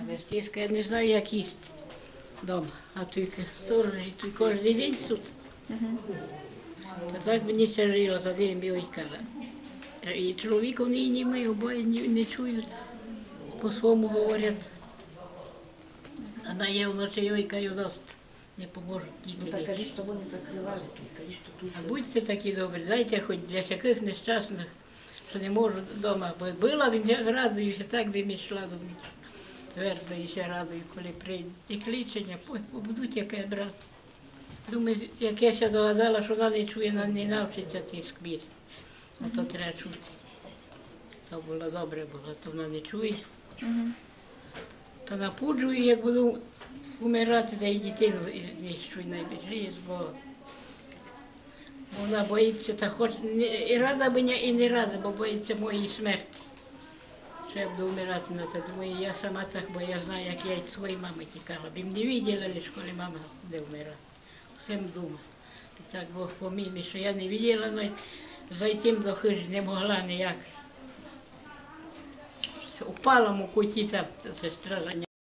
А без тиска я не знаю, як їсти вдома. А тільки сторожі, то кожен день суд. Та так мені це жило, тоді він бив і казав. І ні, ми обоє не чують, по-своєму говорять. А на є вночі йойкаю дост. Не поможуть Ну так що вони закривали тут, що тут. А Будьте такі добрі, дайте хоч для таких нещасних, що не можу вдома. Бо була б я радуюся, так би мені йшла до. Твердоюся, радую, коли прийде. І клічення, «Ой, будуть яке брат. Думаю, як я ся догадала, що вона не чує, вона не навчиться тиск мір. А то треба чути. То було добре було, то вона не чує. То напуджую, як буду умирати, та й дитину знищую найбільше, бо вона боїться та хоч і рада мене, і не рада, бо боїться моєї смерті. Буду вмирати на це. Думаю, я сама так, бо я знаю, як я від своєї мами тікала. Бім не виділа лише, коли мама буде вмирала. Всім вдома. І так Бог поміг що я не виділа, але зайти до хижі не могла ніяк. Упала му куті та сестра за